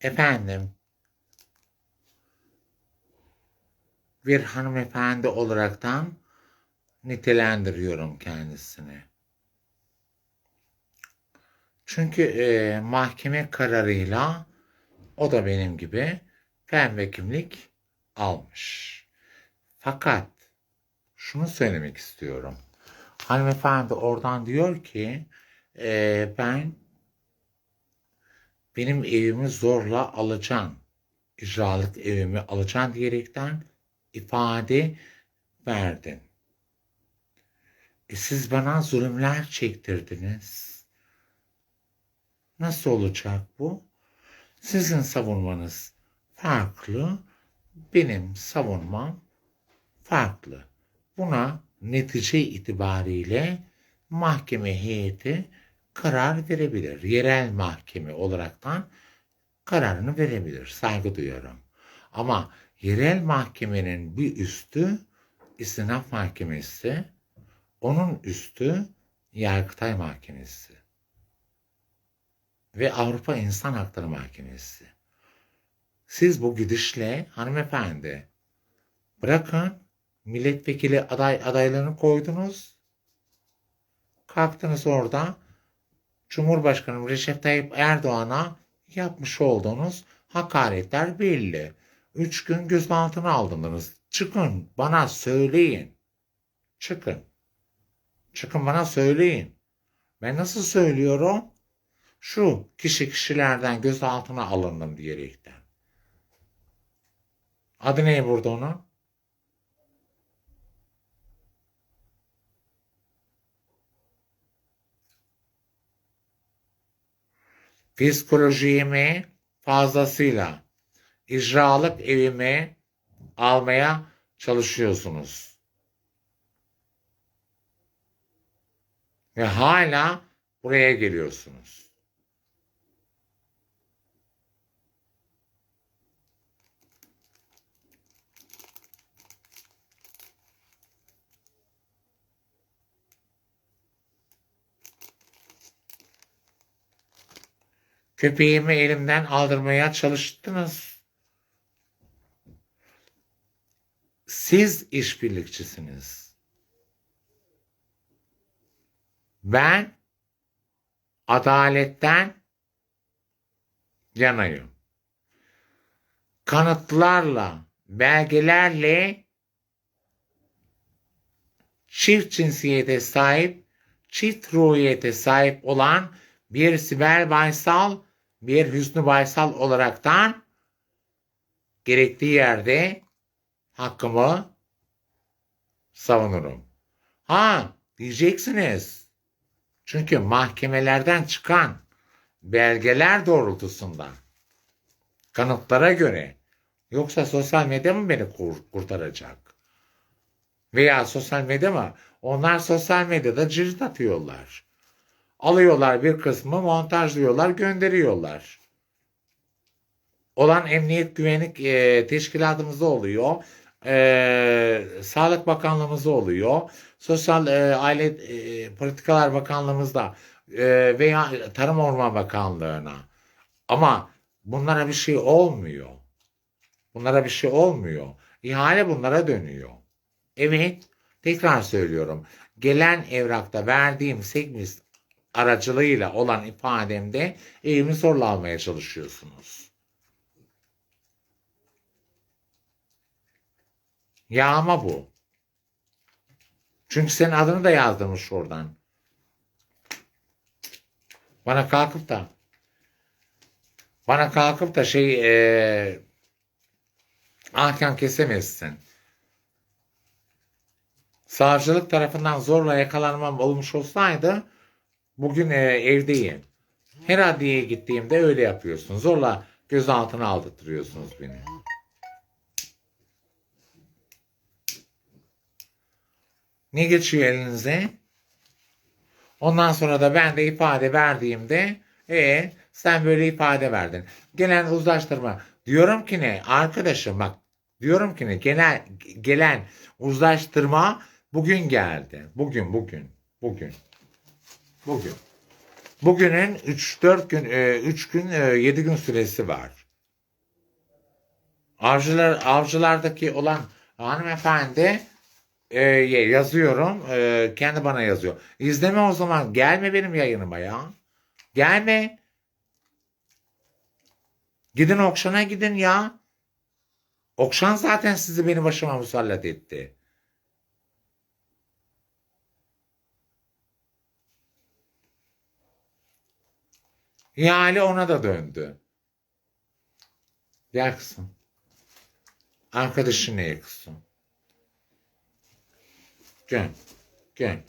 Efendim, bir hanımefendi olaraktan nitelendiriyorum kendisini. Çünkü e, mahkeme kararıyla o da benim gibi pembe kimlik almış. Fakat şunu söylemek istiyorum. Hanımefendi oradan diyor ki e, ben benim evimi zorla alacaksın. İcralık evimi alacaksın diyerekten ifade verdin. E siz bana zulümler çektirdiniz. Nasıl olacak bu? Sizin savunmanız farklı, benim savunmam farklı. Buna netice itibariyle mahkeme heyeti karar verebilir. Yerel mahkeme olaraktan kararını verebilir. Saygı duyuyorum. Ama yerel mahkemenin bir üstü istinaf mahkemesi, onun üstü Yargıtay Mahkemesi ve Avrupa İnsan Hakları Mahkemesi. Siz bu gidişle hanımefendi bırakın milletvekili aday adaylarını koydunuz. Kalktınız orada Cumhurbaşkanı Recep Tayyip Erdoğan'a yapmış olduğunuz hakaretler belli. Üç gün gözaltına aldınız. Çıkın bana söyleyin. Çıkın. Çıkın bana söyleyin. Ben nasıl söylüyorum? Şu kişi kişilerden gözaltına alındım diyerekten. Adı ne burada onun? Psikolojimi fazlasıyla icralık evime almaya çalışıyorsunuz. Ve hala buraya geliyorsunuz. Köpeğimi elimden aldırmaya çalıştınız. Siz işbirlikçisiniz. Ben adaletten yanayım. Kanıtlarla, belgelerle çift cinsiyete sahip, çift ruhiyete sahip olan bir Sibel Baysal, bir Hüsnü Baysal olaraktan gerektiği yerde hakkımı savunurum. Ha diyeceksiniz. Çünkü mahkemelerden çıkan belgeler doğrultusunda kanıtlara göre yoksa sosyal medya mı beni kur- kurtaracak? Veya sosyal medya mı? Onlar sosyal medyada cirit atıyorlar. Alıyorlar bir kısmı montajlıyorlar gönderiyorlar. Olan emniyet güvenlik e, teşkilatımızda oluyor. E, Sağlık Bakanlığımızda oluyor. Sosyal e, Aile e, Politikalar Bakanlığımızda e, veya Tarım Orman Bakanlığı'na. Ama bunlara bir şey olmuyor. Bunlara bir şey olmuyor. İhale bunlara dönüyor. Evet, tekrar söylüyorum. Gelen evrakta verdiğim sekmis aracılığıyla olan ifademde evimi zorla almaya çalışıyorsunuz. Yağma bu. Çünkü senin adını da yazdırmış oradan. Bana kalkıp da bana kalkıp da şey e, ahkam kesemezsin. Savcılık tarafından zorla yakalanmam olmuş olsaydı bugün e, evdeyim. Her adliyeye gittiğimde öyle yapıyorsun. Zorla gözaltına aldırtıyorsunuz beni. Ne geçiyor elinize? Ondan sonra da ben de ifade verdiğimde e sen böyle ifade verdin. Gelen uzlaştırma. Diyorum ki ne? Arkadaşım bak diyorum ki ne? Gelen, gelen uzlaştırma bugün geldi. Bugün bugün. Bugün. Bugün. Bugünün 3-4 gün 3 gün 7 gün süresi var. Avcılar, avcılardaki olan hanımefendi e, yazıyorum. e, kendi bana yazıyor. İzleme o zaman. Gelme benim yayınıma ya. Gelme. Gidin Okşan'a gidin ya. Okşan zaten sizi benim başıma musallat etti. Yani ona da döndü. Gel kızım. Arkadaşın ne kızım? Gel. Gel.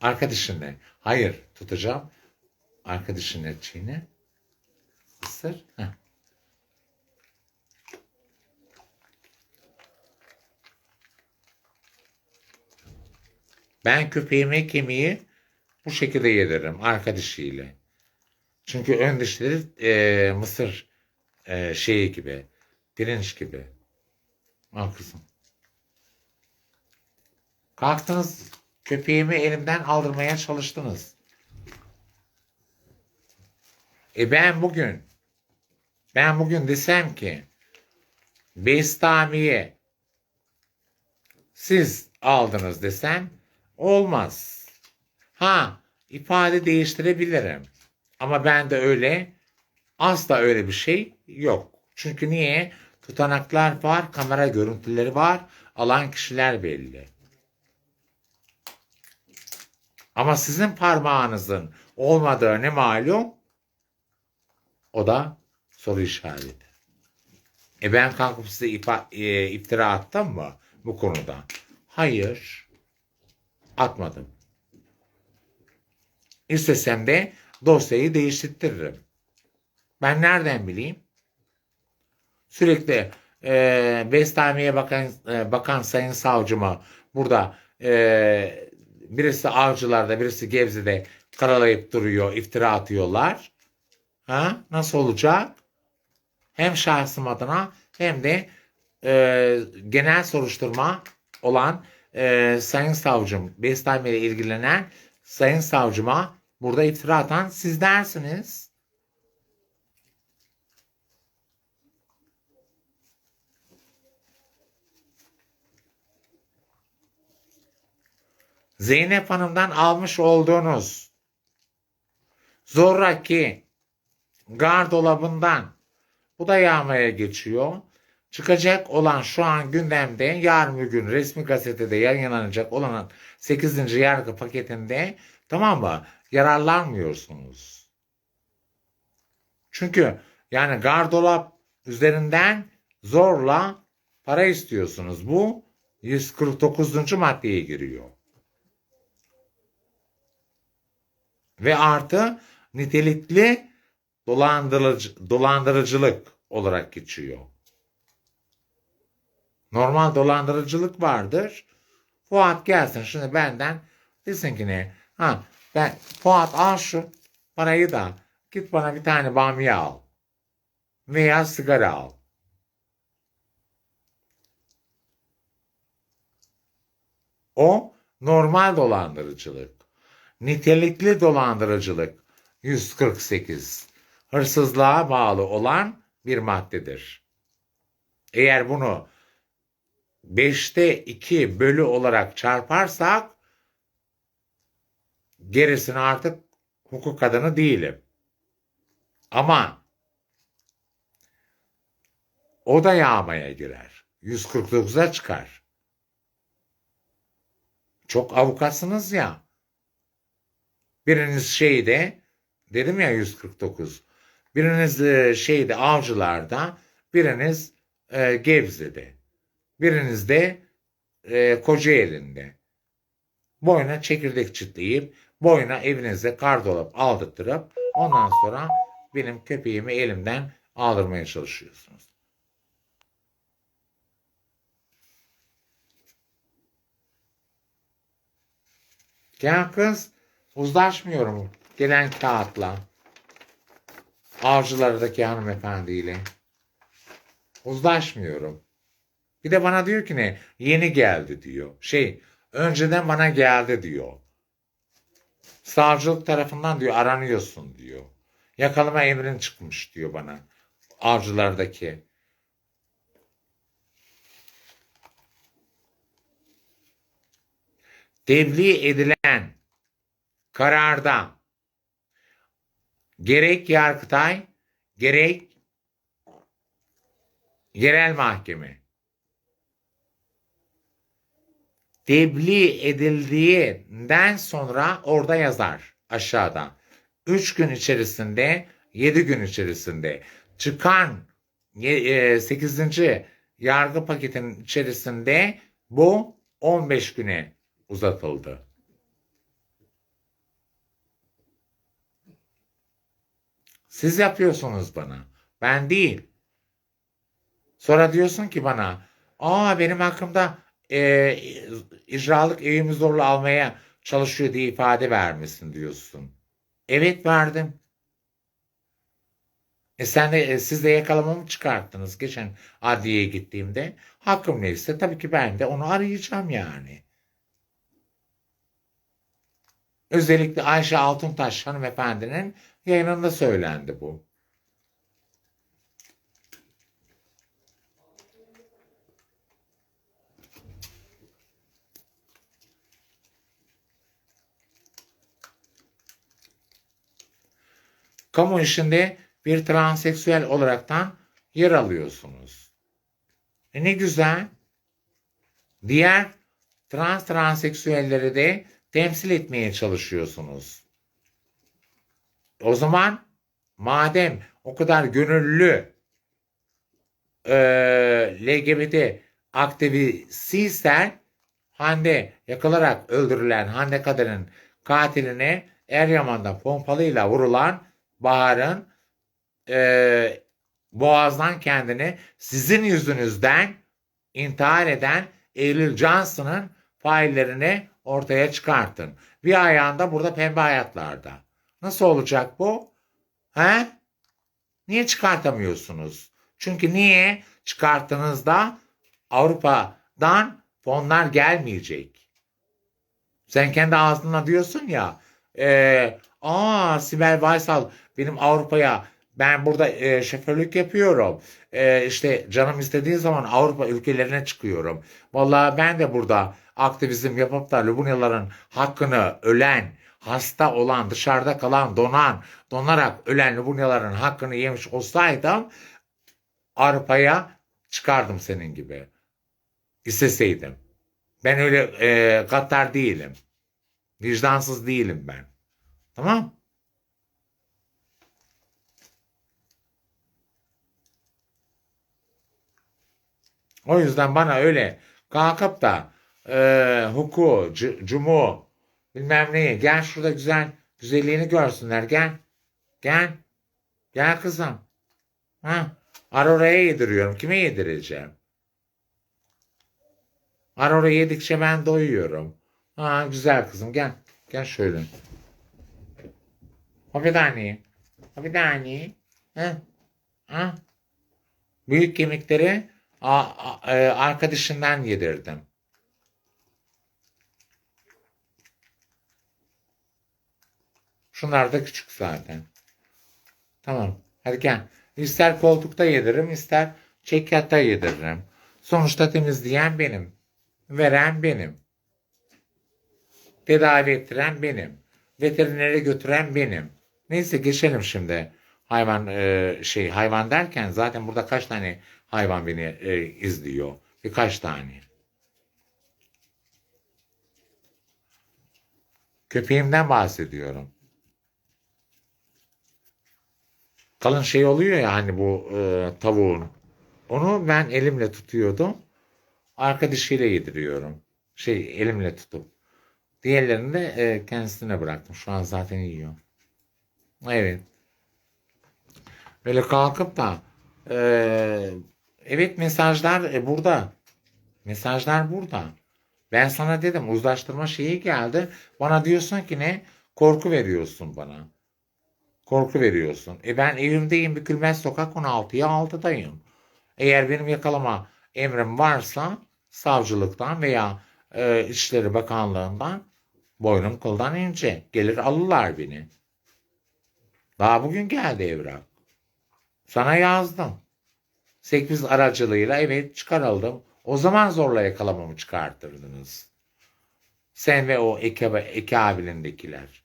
Arkadaşın ne? Hayır tutacağım. Arkadaşın ne çiğne? Isır. Heh. Ben köpeğime kemiği bu şekilde yediririm arkadaşıyla. Çünkü ön dişleri e, mısır e, şeyi gibi, pirinç gibi. Al kızım. Kalktınız köpeğimi elimden aldırmaya çalıştınız. E ben bugün ben bugün desem ki Bestami'ye siz aldınız desem olmaz. Ha ifade değiştirebilirim. Ama ben de öyle asla öyle bir şey yok. Çünkü niye? Tutanaklar var, kamera görüntüleri var, alan kişiler belli. Ama sizin parmağınızın olmadığı ne malum? O da soru işareti. E ben kalkıp size ifa, e, iftira attım mı bu konuda? Hayır. Atmadım. İstesem de dosyayı değiştiririm. Ben nereden bileyim? Sürekli e, Bestami'ye bakan, e, bakan sayın savcıma burada e, birisi avcılarda birisi Gebze'de karalayıp duruyor, iftira atıyorlar. Ha? Nasıl olacak? Hem şahsım adına hem de e, genel soruşturma olan e, sayın savcım, Bestami ile ilgilenen sayın savcıma burada iftira atan siz dersiniz. Zeynep Hanım'dan almış olduğunuz zoraki gardolabından bu da yağmaya geçiyor. Çıkacak olan şu an gündemde yarın bir gün resmi gazetede yayınlanacak olan 8. yargı paketinde tamam mı yararlanmıyorsunuz. Çünkü yani gardolap üzerinden zorla para istiyorsunuz. Bu 149. maddeye giriyor. Ve artı nitelikli dolandırıcı, dolandırıcılık olarak geçiyor. Normal dolandırıcılık vardır. Fuat gelsin şimdi benden desin ki ne? Ha ben Fuat al şu parayı da git bana bir tane bamya al. Veya sigara al. O normal dolandırıcılık. Nitelikli dolandırıcılık 148 hırsızlığa bağlı olan bir maddedir. Eğer bunu 5'te 2 bölü olarak çarparsak gerisini artık hukuk adını değilim. Ama o da yağmaya girer. 149'a çıkar. Çok avukatsınız ya. Biriniz şeyde dedim ya 149. Biriniz e, şeyde avcılarda, biriniz e, Gebze'de. Biriniz de e, Kocaeli'nde. Boyuna çekirdek çitleyip, boyuna evinize kardolap aldırtırıp ondan sonra benim köpeğimi elimden aldırmaya çalışıyorsunuz. Gel kız, uzlaşmıyorum gelen kağıtla. Avcılardaki hanımefendiyle. Uzlaşmıyorum. Bir de bana diyor ki ne? Yeni geldi diyor. Şey, önceden bana geldi diyor. Savcılık tarafından diyor aranıyorsun diyor. Yakalama emrin çıkmış diyor bana. avcılardaki. Tebliğ edilen kararda gerek Yargıtay gerek yerel mahkeme tebliğ edildiğinden sonra orada yazar aşağıda. 3 gün içerisinde 7 gün içerisinde çıkan 8. yargı paketinin içerisinde bu 15 güne uzatıldı. Siz yapıyorsunuz bana. Ben değil. Sonra diyorsun ki bana, aa benim hakkımda e, icralık evimi zorla almaya çalışıyor diye ifade vermesin diyorsun. Evet verdim. E sen de, e, siz de yakalamamı çıkarttınız geçen adliyeye gittiğimde. Hakkım neyse tabii ki ben de onu arayacağım yani. Özellikle Ayşe Altuntaş hanımefendinin yayınında söylendi bu. Kamu işinde bir transseksüel olaraktan yer alıyorsunuz. E ne güzel. Diğer trans transseksüelleri de temsil etmeye çalışıyorsunuz. O zaman madem o kadar gönüllü e, LGBT aktivistiysen Hande yakılarak öldürülen Hande Kadın'ın katiline Eryaman'da pompalıyla vurulan Bahar'ın e, boğazdan kendini sizin yüzünüzden intihar eden Eylül Johnson'ın faillerini ortaya çıkartın. Bir ayağında burada pembe hayatlarda. Nasıl olacak bu? He? Niye çıkartamıyorsunuz? Çünkü niye çıkarttığınızda Avrupa'dan fonlar gelmeyecek. Sen kendi ağzına diyorsun ya e, aa Sibel Baysal benim Avrupa'ya ben burada e, şoförlük yapıyorum. E, işte canım istediği zaman Avrupa ülkelerine çıkıyorum. Vallahi ben de burada aktivizm yapıp da Lubunyaların hakkını ölen, hasta olan, dışarıda kalan, donan, donarak ölen Lubunyaların hakkını yemiş olsaydım Avrupa'ya çıkardım senin gibi. İsteseydim. Ben öyle e, gaddar değilim. Vicdansız değilim ben. Tamam? O yüzden bana öyle kalkıp da e, huku, cumu, bilmem neyi. Gel şurada güzel güzelliğini görsünler. Gel. Gel. Gel kızım. Ha. Arora'ya yediriyorum. Kime yedireceğim? Arora yedikçe ben doyuyorum. Ha güzel kızım gel. Gel şöyle. Hafidani. Hafidani. Ha. Ha. Büyük kemikleri a, a, e, arkadaşından yedirdim. Şunlar da küçük zaten. Tamam. Hadi gel. İster koltukta yediririm, ister çekyatta yediririm. Sonuçta temizleyen benim. Veren benim. Tedavi ettiren benim. Veterinere götüren benim. Neyse geçelim şimdi. Hayvan e, şey hayvan derken zaten burada kaç tane hayvan beni e, izliyor? Birkaç tane. Köpeğimden bahsediyorum. Kalın şey oluyor ya hani bu e, tavuğun. Onu ben elimle tutuyordum. Arka dişiyle yediriyorum. Şey elimle tutup. Diğerlerini de e, kendisine bıraktım. Şu an zaten yiyor. Evet. Böyle kalkıp da e, evet mesajlar e, burada. Mesajlar burada. Ben sana dedim uzlaştırma şeyi geldi. Bana diyorsun ki ne? Korku veriyorsun bana. Korku veriyorsun. E ben evimdeyim Bükülmez Sokak 16'ya 6'dayım. Eğer benim yakalama emrim varsa savcılıktan veya e, İçişleri Bakanlığı'ndan boynum kıldan ince. Gelir alırlar beni. Daha bugün geldi evrak. Sana yazdım. 8 aracılığıyla evet çıkarıldım. O zaman zorla yakalamamı çıkartırdınız. Sen ve o Eke, Eke abilindekiler.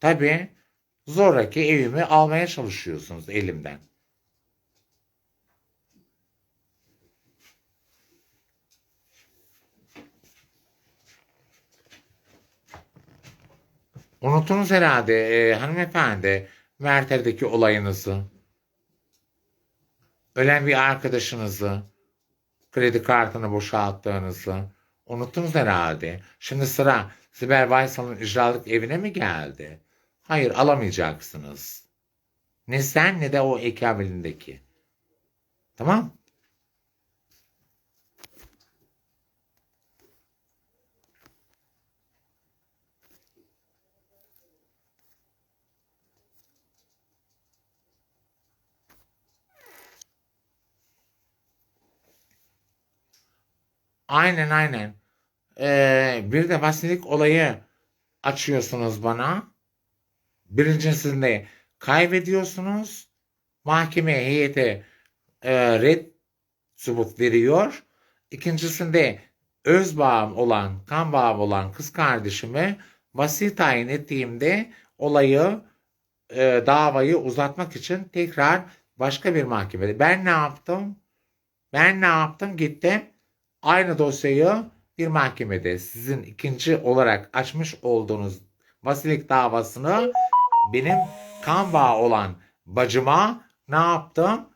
Tabii zoraki evimi almaya çalışıyorsunuz elimden. Unuttunuz herhalde e, hanımefendi Merter'deki olayınızı. Ölen bir arkadaşınızı, kredi kartını boşalttığınızı unuttunuz herhalde. Şimdi sıra Sibel Baysal'ın icralık evine mi geldi? Hayır alamayacaksınız. Ne sen ne de o ekabilindeki. Tamam? Aynen aynen. Ee, bir de vasilik olayı açıyorsunuz bana. Birincisinde kaybediyorsunuz. Mahkeme heyeti e, red subut veriyor. İkincisinde öz bağım olan, kan bağım olan kız kardeşime vasi tayin ettiğimde olayı, e, davayı uzatmak için tekrar başka bir mahkemede. Ben ne yaptım? Ben ne yaptım? Gittim aynı dosyayı bir mahkemede sizin ikinci olarak açmış olduğunuz vasilik davasını benim kan bağı olan bacıma ne yaptım?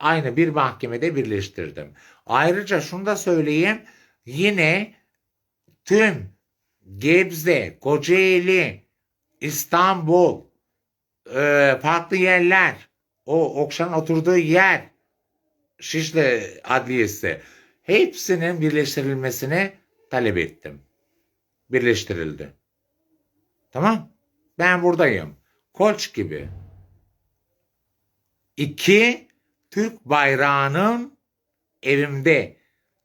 Aynı bir mahkemede birleştirdim. Ayrıca şunu da söyleyeyim. Yine tüm Gebze, Kocaeli, İstanbul, e, farklı yerler, o Okşan'ın oturduğu yer, Şişli Adliyesi, hepsinin birleştirilmesini talep ettim. Birleştirildi. Tamam. Ben buradayım. Koç gibi. İki, Türk bayrağının evimde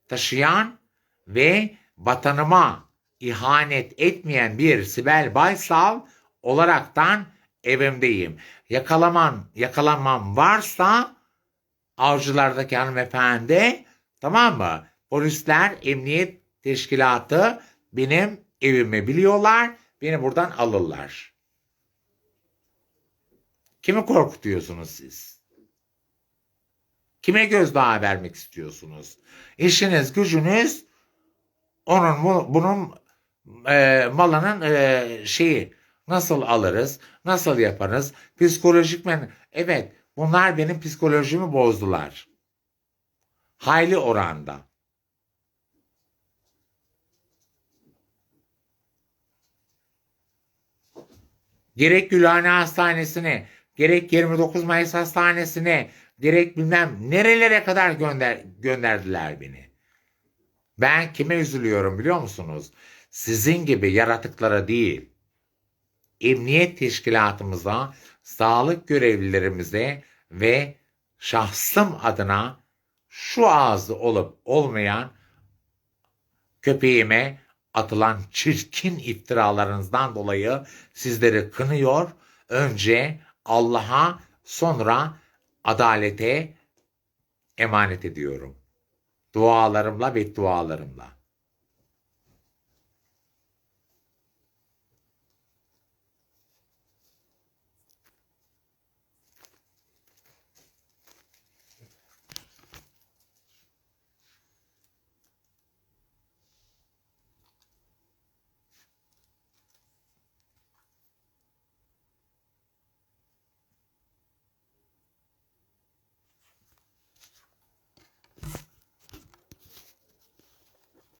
taşıyan ve vatanıma ihanet etmeyen bir Sibel Baysal olaraktan evimdeyim. Yakalaman, yakalanmam varsa avcılardaki hanımefendi tamam mı? Polisler, emniyet teşkilatı benim evimi biliyorlar. Beni buradan alırlar. Kimi korkutuyorsunuz siz? Kime gözdağı vermek istiyorsunuz? İşiniz, gücünüz onun bu- bunun e, malının e, şeyi nasıl alırız, nasıl yaparız? Psikolojik men evet bunlar benim psikolojimi bozdular. Hayli oranda. Gerek Gülhane Hastanesi'ne, gerek 29 Mayıs Hastanesi'ne, gerek bilmem nerelere kadar gönder gönderdiler beni. Ben kime üzülüyorum biliyor musunuz? Sizin gibi yaratıklara değil. Emniyet teşkilatımıza, sağlık görevlilerimize ve şahsım adına şu ağzı olup olmayan köpeğime atılan çirkin iftiralarınızdan dolayı sizleri kınıyor. Önce Allah'a sonra adalete emanet ediyorum. Dualarımla ve dualarımla.